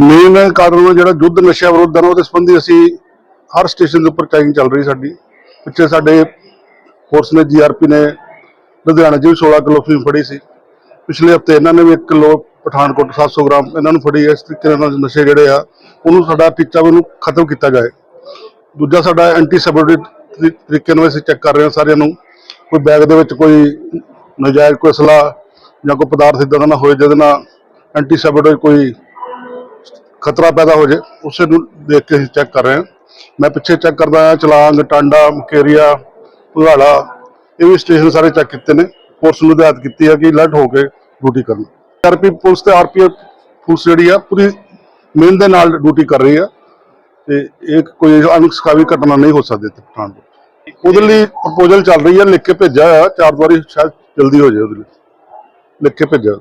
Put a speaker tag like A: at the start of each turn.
A: Main ਕਾਰਨ ਜਿਹੜਾ ਯੁੱਧ ਨਸ਼ਿਆਂ ਵਿਰੁੱਧ ਹੈ ਉਹਦੇ ਸੰਬੰਧੀ ਅਸੀਂ ਹਰ ਸਟੇਸ਼ਨ ਦੇ ਉੱਪਰ ਚੈਕਿੰਗ ਚੱਲ ਰਹੀ ਸਾਡੀ। ਪਿੱਛੇ ਸਾਡੇ ਫੋਰਸ ਨੇ ਜੀਆਰਪੀ ਨੇ ਲੁਧਿਆਣਾ 'ਚ ਵੀ 16 ਕਿਲੋ ਫੀਮ ਫੜੀ ਸੀ। ਪਿਛਲੇ ਹਫ਼ਤੇ ਇਹਨਾਂ ਨੇ ਵੀ 1 ਕਿਲੋ ਪਠਾਨਕੋਟ 700 ਗ੍ਰਾਮ ਇਹਨਾਂ ਨੂੰ ਫੜੀ, ਇਸ ਤਰੀਕੇ ਨਾਲ ਨਸ਼ੇ ਜਿਹੜੇ ਆ, ਉਹਨੂੰ ਸਾਡਾ ਟੀਚਾ ਵੀ ਉਹਨੂੰ ਖਤਮ ਕੀਤਾ ਜਾਏ। ਦੂਜਾ ਸਾਡਾ ਐਂਟੀ ਸੈਬੋਟੇਜ ਤਰੀਕੇ ਨਾਲ ਅਸੀਂ ਚੈੱਕ ਕਰ ਰਹੇ ਹਾਂ ਸਾਰਿਆਂ ਨੂੰ। ਕੋਈ ਬੈਗ ਦੇ ਵਿੱਚ ਕੋਈ ਨਜਾਇਜ਼ ਕੋਈ ਅਸਲਾ ਜਾਂ ਕੋਈ ਪਦਾਰਥ ਇਦਾਂ ਦਾ ਨਾ ਹੋਏ ਜਿਹਦੇ ਨਾਲ ਐਂਟੀ ਸੈਬੋਟੇਜ ਕੋਈ ਖਤਰਾ ਪੈਦਾ ਹੋ ਜਾਏ ਉਸੇ ਨੂੰ ਦੇਖ ਕੇ ਅਸੀਂ ਚੈੱਕ ਕਰ ਰਹੇ ਹਾਂ। ਮੈਂ ਪਿੱਛੇ ਚੈੱਕ ਕਰਦਾ ਆ ਚਲਾਂਗ, ਟਾਂਡਾ, ਮਕੇਰੀਆ ਪੁਗਾੜਾ ਇਹ ਵੀ ਸਟੇਸ਼ਨ ਸਾਰੇ ਚੈੱਕ ਕੀਤੇ ਨੇ। ਪੁਲਿਸ ਨੂੰ ਹਦਾਇਤ ਕੀਤੀ ਹੈ ਕਿ ਅਲਰਟ ਹੋ ਕੇ ਡਿਊਟੀ ਕਰਨ। ਆਰਪੀ ਪੁਲਿਸ ਤੇ ਆਰਪੀਐਫ ਪੁਲਿਸ ਜਿਹੜੀ ਆ, ਪੂਰੀ ਮਿਹਨਤ ਦੇ ਨਾਲ ਡਿਊਟੀ ਕਰ ਰਹੀ ਆ। ਤੇ ਇਹ ਕੋਈ ਅਨਸਖਾਵੀ ਘਟਨਾ ਨਹੀਂ ਹੋ ਸਕਦੀ ਇੱਥੇ ਪਠਾਨਕੋਟ। ਉਹਦੇ ਲਈ ਪ੍ਰਪੋਜ਼ਲ ਚੱਲ ਰਹੀ ਹੈ ਲਿਖ ਕੇ ਭੇਜਿਆ ਹੋਇਆ ਚਾਰ ਵਾਰੀ ਸ਼ਾਇਦ ਜਲਦੀ ਹੋ ਜਾਏ ਉਹਦੇ ਲਈ। ਲਿਖ ਕੇ ਭੇਜਿਆ।